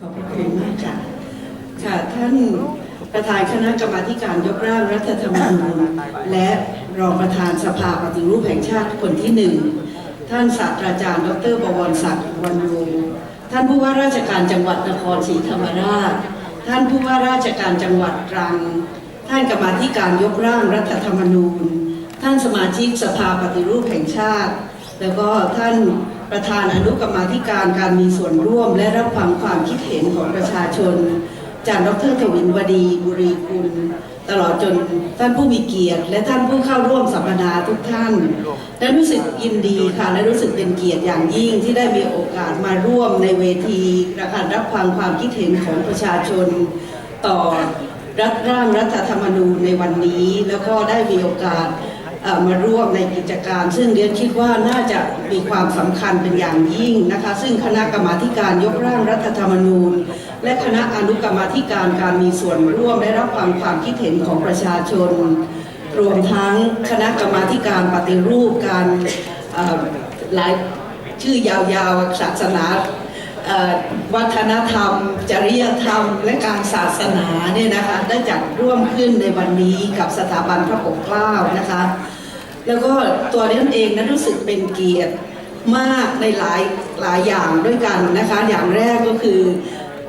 ขอบพระคุณมากค่ะค่ะท่านประธานคณะกรรมาการยกร่างรัฐธรรมนูญและรองประธานสภาปฏิรูปแห่งชาติคนที่หนึ่งท่านศาสตราจารย์ ดรบวรศักดิ์วรรณโรท่านผู้ว่าราชการจังหวัดนครศรีธรรมราช ท่านผู้ว่าราชการจังหวัดตรัง ท่านกรรมาธิการยกร่างรัฐธรรมนูญ ท่านสมาชิกสภาปฏิรูปแห่งชาติ แล้วก็ท่านประธานอนุกรรมาธิการการมีส่วนร่วม และรับฟังความคิดเห็นของประชาชน จากดรทวินวดีบุรีกุลตลอดจนท่านผู้มีเกียรติ และท่านผู้เข้าร่วมสัมมนาทุกท่าน และรู้สึกยินดีค่ะ และรู้สึกเป็นเกียรติอย่างยิ่งที่ได้มีโอกาสมาร่วมในเวทีการรับฟังความคิดเห็นของประชาชน ต่อรัฐร่างรัฐธรรมนูญในวันนี้ แล้วก็ได้มีโอกาส มาร่วมในกิจการ ซึ่งเรียนคิดว่าน่าจะมีความสำคัญเป็นอย่างยิ่งนะคะ ซึ่งคณะกรรมาการยกร่างรัฐธรรมนูญ และคณะอนุกรรมาธิการการมีส่วนร่วมได้รับฟังความคิดเห็นของประชาชน รวมทั้งคณะกรรมาการปฏิรูปการหลายชื่อยาวๆศาสนาวัฒนธรรม จริยธรรม และการศาสนาเนี่ยนะคะได้จัดร่วมขึ้นในวันนี้กับสถาบันพระปกเกล้านะคะ แล้วก็ตัวนี้เองนั้นรู้สึกเป็นเกียรติมากในหลายหลายอย่างด้วยกันนะคะ อย่างแรกก็คือ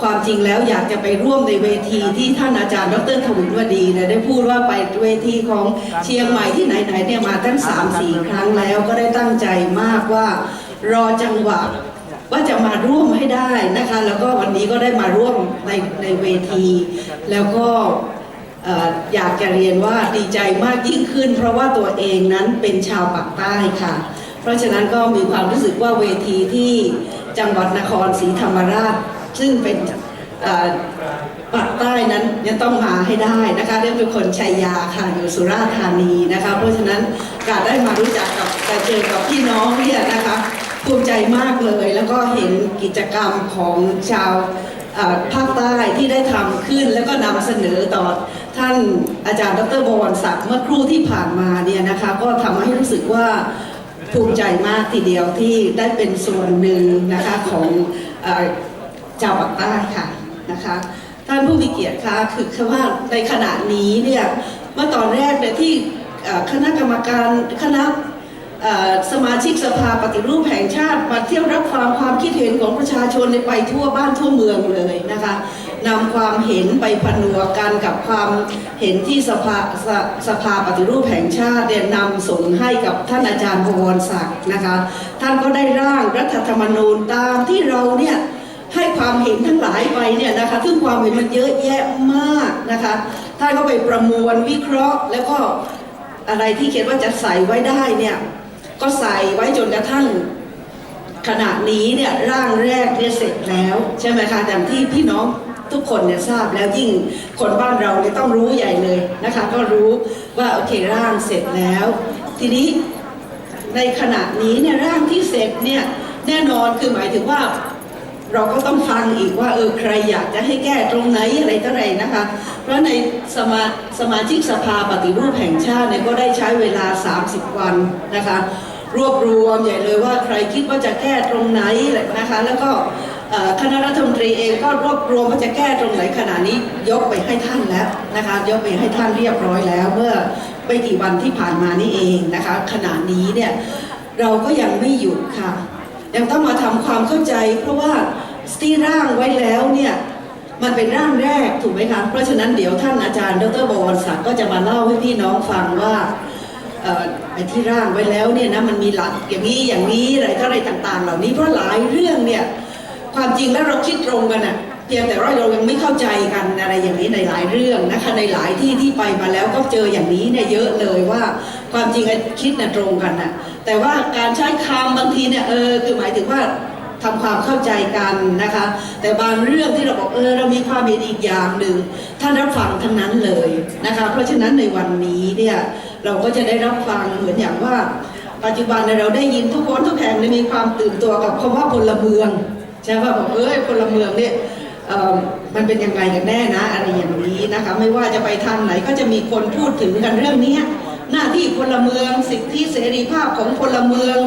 ความจริงแล้วอยากจะไปร่วมในเวทีที่ท่านอาจารย์ ดรทวินวดีเนี่ยได้พูดว่าไปเวทีของเชียงใหม่ที่ไหนๆเนี่ยมาตั้งสามสี่ครั้งแล้วก็ได้ตั้งใจมากว่ารอจังหวะว่าจะมาร่วมให้ได้นะคะ แล้วก็วันนี้ก็ได้มาร่วมในในเวที แล้วก็ อ่ออยากจะเรียนว่าดีใจมากยิ่งขึ้น เพราะว่าตัวเองนั้นเป็นชาวปากใต้ค่ะ เพราะฉะนั้นก็มีความรู้สึกว่าเวทีที่จังหวัดนครศรีธรรมราช ซึ่งเป็นปากใต้นั้นจะต้องมาให้ได้นะคะเรื่องเป็นคนชัยยาค่ะอยู่สุราษฎร์ธานีนะคะเพราะฉะนั้นการได้มารู้จักกับการเจอกับพี่น้องเนี่ยนะคะภูมิใจมากเลย แล้วก็เห็นกิจกรรมของชาว ภาคใต้ที่ได้ทำขึ้นแล้วก็นำเสนอต่อท่านอาจารย์ดรบวรศักดิ์เมื่อครู่ที่ผ่านมาเนี่ยนะคะก็ทำให้รู้สึกว่าภูมิใจมากทีเดียวที่ได้เป็นส่วนหนึ่งนะคะของชาวภาคใต้ค่ะนะคะท่านผู้มีเกียรติคะคือคือว่าในขณะนี้เนี่ยเมื่อตอนแรกเนี่ยที่คณะกรรมการคณะ สมาชิกสภาปฏิรูปแห่งชาติมาเที่ยวรับฟังความคิดเห็นของประชาชนในไปทั่วบ้านทั่วเมืองเลยนะคะนำความเห็นไปผนวกกันกับความเห็นที่สภาสสภาปฏิรูปแห่งชาติเนี่ยนำส่งให้กับท่านอาจารย์พวรศักดิ์นะคะ ท่านก็ได้ร่างรัฐธรรมนูญตามที่เราเนี่ยให้ความเห็นทั้งหลายไปเนี่ยนะคะซึ่งความเห็นมันเยอะแยะมากนะคะท่านก็ไปประมวลวิเคราะห์ แล้วก็อะไรที่คิดว่าจะใส่ไว้ได้เนี่ย ก็ใส่ไว้จนกระทั่งขณะนี้เนี่ยร่างแรกเนี่ยเสร็จแล้วใช่ไหมคะอย่างที่พี่น้องทุกคนเนี่ยทราบแล้วยิ่งคนบ้านเราเนี่ยต้องรู้ใหญ่เลยนะคะ ก็รู้ว่าโอเคร่างเสร็จแล้ว ทีนี้ในขณะนี้เนี่ยร่างที่เสร็จเนี่ยแน่นอนคือหมายถึงว่า เราก็ต้องฟังอีกว่าเออใครอยากจะให้แก้ตรงไหนอะไรต่ออะไรนะคะ เพราะในสมาสมาชิกสภาปฏิรูปแห่งชาติเนี่ยก็ได้ใช้เวลา 30 วันนะคะ รวบรวมใหญ่เลยว่าใครคิดว่าจะแก้ตรงไหนนะคะ แล้วก็คณะรัฐมนตรีเองก็รวบรวมว่าจะแก้ตรงไหนขณะนี้ยกไปให้ท่านแล้วนะคะ ยกไปให้ท่านเรียบร้อยแล้ว เมื่อไม่กี่วันที่ผ่านมานี่เองนะคะ ขณะนี้เนี่ยเราก็ยังไม่หยุดค่ะ ยังต้องมาทำความเข้าใจ เพราะว่าที่ร่างไว้แล้วเนี่ยมันเป็นร่างแรกถูกไหมคะเพราะฉะนั้นเดี๋ยวท่านอาจารย์ดรบวรศักดิ์ก็จะมาเล่าให้พี่น้องฟังว่าไอ้ที่ร่างไว้แล้วเนี่ยนะมันมีหลักอย่างนี้อย่างนี้อะไรก็อะไรต่าง ๆ เหล่านี้เพราะหลายเรื่องเนี่ยความจริงแล้วเราคิดตรงกันอะ เพียงแต่ว่าเรายังไม่เข้าใจกันอะไรอย่างนี้ในหลายเรื่องนะคะในหลายที่ที่ไปมาแล้วก็เจออย่างนี้เนี่ยเยอะเลยว่าความจริงคิดน่ะตรงกันน่ะแต่ว่าการใช้คำบางทีเนี่ยเออคือหมายถึงว่าทำความเข้าใจกันนะคะ แต่บางเรื่องที่เราบอกเออเรามีความเห็นอีกอย่างหนึ่งท่านรับฟังทั้งนั้นเลยนะคะ เพราะฉะนั้นในวันนี้เนี่ยเราก็จะได้รับฟังเหมือนอย่างว่า ปัจจุบันเราได้ยินทุกคนทุกแห่งมีความตื่นตัวกับคำว่าพลเมืองใช่ป่ะบอกเอ้ยพลเมืองเนี่ย มันเป็นยังไงกันแน่นะ อะไรอย่างนี้นะคะไม่ว่าจะไปทางไหนก็จะมีคนพูดถึงกันเรื่องนี้หน้าที่พลเมืองสิทธิเสรีภาพของพลเมือง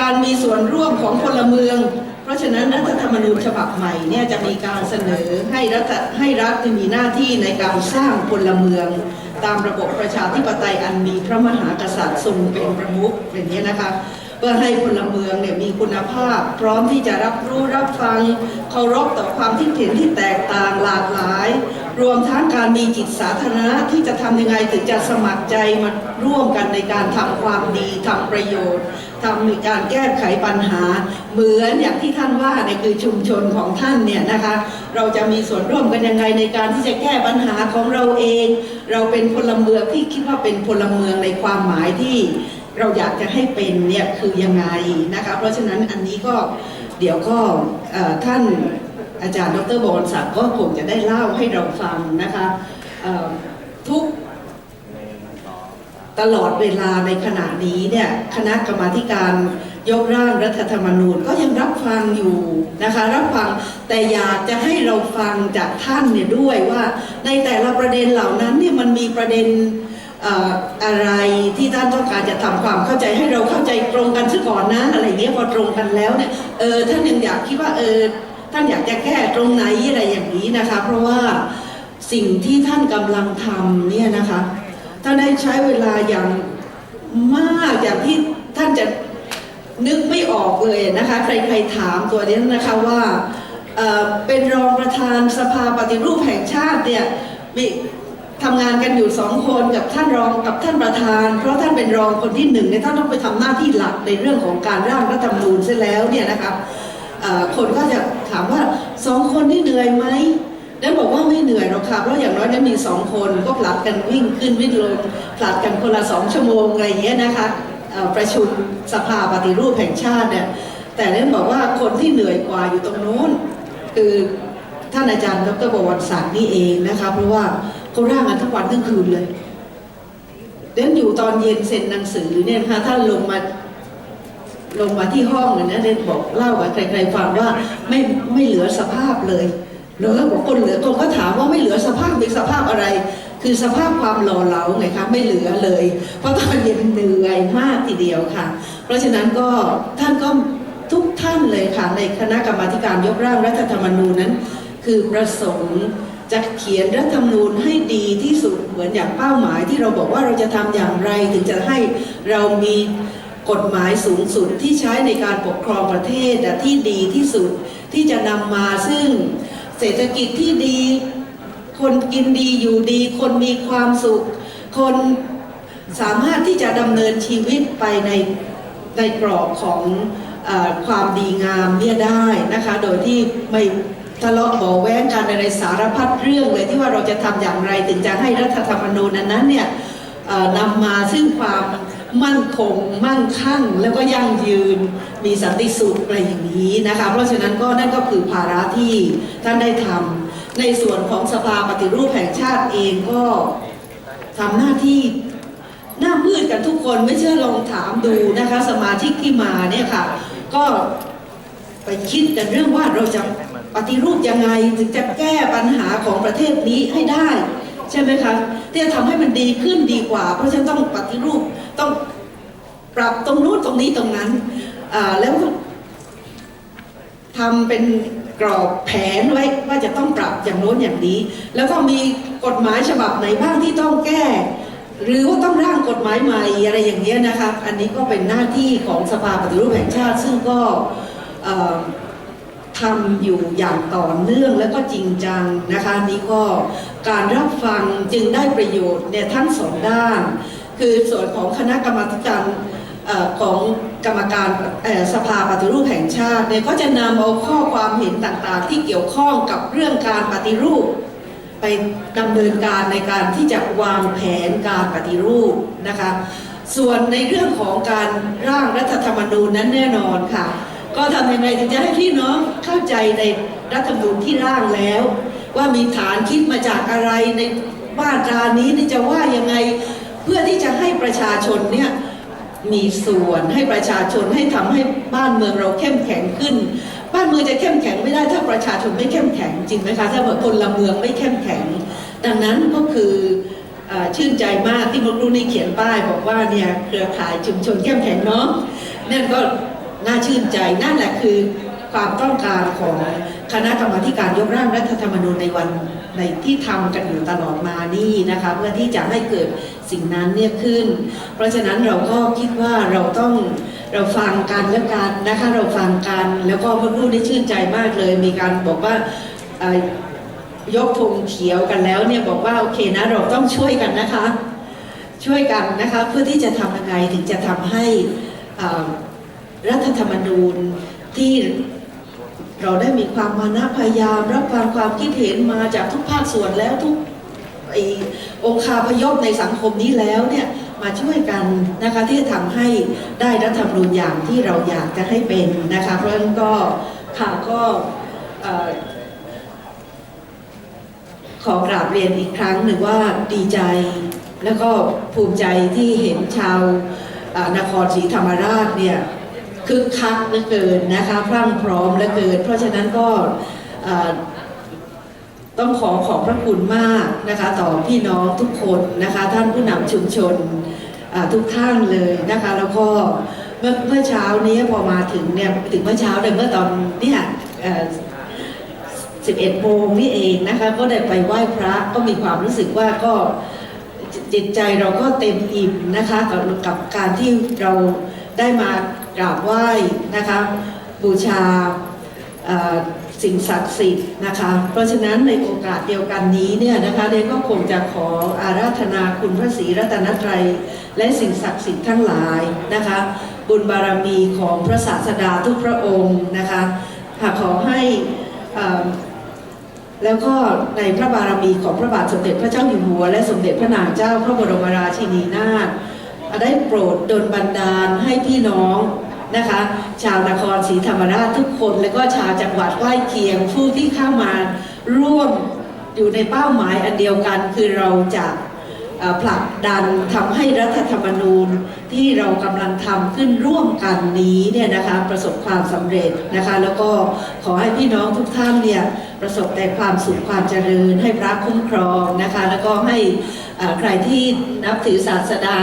การมีส่วนร่วมของพลเมือง เพราะฉะนั้นรัฐธรรมนูญฉบับใหม่เนี่ยจะมีการเสนอให้รัฐให้รัฐมีหน้าที่ในการสร้างพลเมือง ตามระบบประชาธิปไตยอันมีพระมหากษัตริย์ทรงเป็นประมุขอย่างนี้นะคะ เพื่อให้พลเมืองเนี่ยมีคุณภาพ พร้อมที่จะรับรู้รับฟัง เคารพต่อความคิดเห็นที่แตกต่างหลากหลาย รวมทั้งการมีจิตสาธารณะที่จะทำยังไงถึงจะสมัครใจมาร่วมกันในการทำความดีทำประโยชน์ทำในการแก้ไขปัญหา เหมือนอย่างที่ท่านว่าเนี่ยคือชุมชนของท่านเนี่ยนะคะ เราจะมีส่วนร่วมกันยังไงในการที่จะแก้ปัญหาของเราเอง เราเป็นพลเมืองที่คิดว่าเป็นพลเมืองในความหมายที่ เราอยากจะให้เป็นเนี่ยคือยังไงนะคะเพราะฉะนั้นอันนี้ก็เดี๋ยวก็ท่านอาจารย์ดรบวรศักดิ์ก็คงจะได้เล่าให้เราฟังนะคะทุกตลอดเวลาในขณะนี้เนี่ยคณะกรรมาการยกร่างรัฐธรรมนูญก็ยังรับฟังอยู่นะคะรับฟังแต่อยากจะให้เราฟังจากท่านเนี่ยด้วยว่าในแต่ละประเด็นเหล่านั้นเนี่ยมันมีประเด็น อะไรที่ท่านต้องการจะทำความเข้าใจให้เราเข้าใจตรงกันซะก่อนนะ อะไรเงี้ยพอตรงกันแล้วเนี่ยเออท่านยังอยากคิดว่าเออท่านอยากจะแก้ตรงไหนอะไรอย่างนี้นะคะ เพราะว่าสิ่งที่ท่านกำลังทำเนี่ยนะคะท่านได้ใช้เวลาอย่างมากอย่างที่ท่านจะนึกไม่ออกเลยนะคะ ใครๆถามตัวนี้นะคะว่าเเป็นรองประธานสภาปฏิรูปแห่งชาติเนี่ยมี ทำงานกันอยู่สองคนกับท่านรองกับท่านประธาน เพราะท่านเป็นรองคนที่หนึ่งเนี่ยท่านต้องไปทำหน้าที่หลักในเรื่องของการร่างรัฐธรรมนูญเสียแล้วเนี่ยนะครับคนก็จะถามว่าสองคนนี่เหนื่อยไหมนั้นบอกว่าไม่เหนื่อยหรอกค่ะเพราะอย่างน้อยนั้นมีสองคนก็ผลัดกันวิ่งขึ้นวิ่งลงผลัดกันคนละสองชั่วโมงอะไรเงี้ยนะคะประชุมสภาปฏิรูปแห่งชาติเนี่ยแต่นั้นบอกว่าคนที่เหนื่อยกว่าอยู่ตรงโน้น คือท่านอาจารย์ดรบวรศักดิ์นี่เองนะคะเพราะว่า เขาร่างกันทั้งวันทั้งคืนเลยเด่นอยู่ตอนเย็นเซ็นหนังสือเนี่ยนะคะท่านลงมาลงมาที่ห้องเลยนะเด่นบอกเล่ากับใครๆฟังว่าไม่ไม่เหลือสภาพเลยเหลือบอกคนเหลือคนก็ถามว่าไม่เหลือสภาพเป็นสภาพอะไร คือสภาพความหล่อเหลาไงคะไม่เหลือเลย เพราะตอนเย็นเหนื่อยมากทีเดียวค่ะ เพราะฉะนั้นก็ท่านก็ทุกท่านเลยค่ะในคณะกรรมาธิการยกร่างรัฐธรรมนูญนั้น คือประสงค์ จะเขียนรัฐธรรมนูญให้ดีที่สุดเหมือนอย่างเป้าหมายที่เราบอกว่าเราจะทำอย่างไร ถึงจะให้เรามีกฎหมายสูงสุดที่ใช้ในการปกครองประเทศอะที่ดีที่สุดที่จะนำมาซึ่งเศรษฐกิจที่ดี คนกินดีอยู่ดี คนมีความสุข คนสามารถที่จะดำเนินชีวิตไปในในกรอบของอความดีงามเนี่ยได้นะคะ โดยที่ไม่ ทะเลาะเบาแว้งกันในสารพัดเรื่องเลยที่ว่าเราจะทำอย่างไรถึงจะให้รัฐธรรมนูญนั้นเนี่ยเอ่อนำมาซึ่งความมั่นคง มั่งคั่ง แล้วก็ยั่งยืนมีสันติสุขอะไรอย่างนี้นะคะ เพราะฉะนั้นก็นั่นก็คือภาระที่ท่านได้ทำในส่วนของสภาปฏิรูปแห่งชาติเองก็ทำหน้าที่หน้ามืดกันทุกคนไม่เชื่อลองถามดูนะคะ สมาชิกที่มาเนี่ยค่ะ ก็ไปคิดกันเรื่องว่าเราจะ ปฏิรูปยังไงถึงจะแก้ปัญหาของประเทศนี้ให้ได้ ใช่ไหมคะที่จะทำให้มันดีขึ้นดีกว่า เพราะฉะนั้นต้องปฏิรูปต้องปรับตรงนู้นตรงนี้ตรงนั้นแล้วทำเป็นกรอบแผนไว้ว่าจะต้องปรับอย่างโน้นอย่างนี้ แล้วก็มีกฎหมายฉบับไหนบ้างที่ต้องแก้ หรือว่าต้องร่างกฎหมายใหม่อะไรอย่างเงี้ยนะคะ อันนี้ก็เป็นหน้าที่ของสภาปฏิรูปแห่งชาติ ซึ่งก็ ทำอยู่อย่างต่อเนื่องและก็จริงจังนะคะนี่ก็การรับฟังจึงได้ประโยชน์เนี่ยทั้งสองด้าน คือส่วนของคณะกรรมการออของกรรมการสภาปฏิรูปแห่งชาติเนี่ยก็จะนำเอาข้อความเห็นต่างๆ ที่เกี่ยวข้องกับเรื่องการปฏิรูป ไปดำเนินการในการที่จะวางแผนการปฏิรูปนะคะส่วนในเรื่องของการร่างรัฐธรรมนูญนั้นแน่นอนค่ะ ก็ทำยังไงถึงจะให้พี่น้องเข้าใจในรัฐธรรมนูญที่ร่างแล้ว ว่ามีฐานคิดมาจากอะไรในมาตรานี้นี่จะว่ายังไงเพื่อที่จะให้ประชาชนเนี่ยมีส่วนให้ประชาชนให้ทำให้บ้านเมืองเราเข้มแข็งขึ้น บ้านเมืองจะเข้มแข็งไม่ได้ถ้าประชาชนไม่เข้มแข็งจริงไหมคะถ้าแบบคนละเมืองไม่เข้มแข็ง ดังนั้นก็คืออชื่นใจมากที่มกรุนี่เขียนป้ายบอกว่าเนี่ยเครือข่ายชุมชนเข้มแข็งเนาะนั่นก็ น่าชื่นใจนั่นแหละคือความต้องการของคณะกรรมาธิการยกร่างรัฐธรรมนูญในวันในที่ทำกันอยู่ตลอดมานี่นะคะเพื่อที่จะให้เกิดสิ่งนั้นเนี่ยขึ้น เพราะฉะนั้นเราก็คิดว่าเราต้องเราฟังกันแล้วกันนะคะเราฟังกันแล้วก็เพื่อนๆได้ชื่นใจมากเลย มีการบอกว่ายกธงเขียวกันแล้วเนี่ยบอกว่าโอเคนะเราต้องช่วยกันนะคะ ช่วยกันนะคะเพื่อที่จะทำยังไงถึงจะทำให้อ่า รัฐธรรมนูญที่เราได้มีความมานะพยายามรับฟังความคิดเห็นมาจากทุกภาคส่วนแล้วทุกไอองคาพยพในสังคมนี้แล้วเนี่ยมาช่วยกันนะคะที่จะทำให้ได้รัฐธรรมนูญอย่างที่เราอยากจะให้เป็นนะคะเพราะฉะนั้นก็ค่ะก็ขอกราบเรียนอีกครั้งหนึ่งว่าดีใจ แล้วก็ภูมิใจที่เห็นชาวนครศรีธรรมราชเนี่ย คึกคักเหลือเกินนะคะพรั่งพร้อมเหลือเกิน เพราะฉะนั้นก็ต้องขอขอบพระคุณมากนะคะต่อพี่น้องทุกคนนะคะท่านผู้นำชุมชนทุกท่านเลยนะคะแล้วก็เมื่อเมื่อเช้านี้พอมาถึงเนี่ยถึงเมื่อเช้าเลยเมื่อตอนเนี่ยเอ่อ11โมงนี่เองนะคะก็ได้ไปไหว้พระก็มีความรู้สึกว่าก็จจิตใจเราก็เต็มอิ่มนะคะกับกับการที่เราได้มา กราบไหว้นะคะบูชาสิ่งศักดิ์สิทธิ์นะคะเพราะฉะนั้นในโอกาสเดียวกันนี้เนี่ยนะคะเดนก็คงจะขออาราธนาคุณพระศรีรัตนตรัย และสิ่งศักดิ์สิทธิ์ทั้งหลายนะคะบุญบารมีของพระศาสดาทุกพระองค์นะคะหากขอให้เอ่อแล้วก็ในพระบารมีของพระบาทสมเด็จพระเจ้าอยู่หัว และสมเด็จพระนางเจ้าพระบรมราชินีนาถ ได้โปรดดลบันดาลให้พี่น้องนะคะ ชาวนครศรีธรรมราชทุกคน และก็ชาวจังหวัดใกล้เคียงผู้ที่เข้ามาร่วมอยู่ในเป้าหมายอันเดียวกัน คือเราจะผลักดันทำให้รัฐธรรมนูญที่เรากำลังทำขึ้นร่วมกันนี้เนี่ยนะคะประสบความสำเร็จนะคะ แล้วก็ขอให้พี่น้องทุกท่านเนี่ยประสบแต่ความสุขความเจริญ ให้พระคุ้มครองนะคะ แล้วก็ให้ ใครที่นับถือศาสดา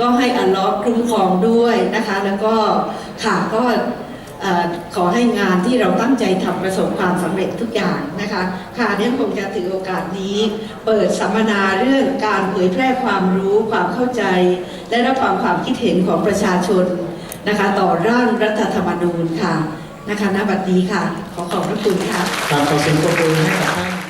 ก็ให้อัลลอฮ์คุ้มครองด้วยนะคะ แล้วก็ค่ะก็ขอให้งานที่เราตั้งใจทำประสบความสำเร็จทุกอย่างนะคะ ค่ะเนี่ยคงจะถือโอกาสนี้ เปิดสัมมนาเรื่องการเผยแพร่ความรู้ความเข้าใจ และรับฟังความคิดเห็นของประชาชนนะคะ ต่อร่างรัฐธรรมนูญค่ะนะคะณบัดนี้ค่ะ ขอขอบพระคุณค่ะครับขอเสียงปรบมือให้กับท่าน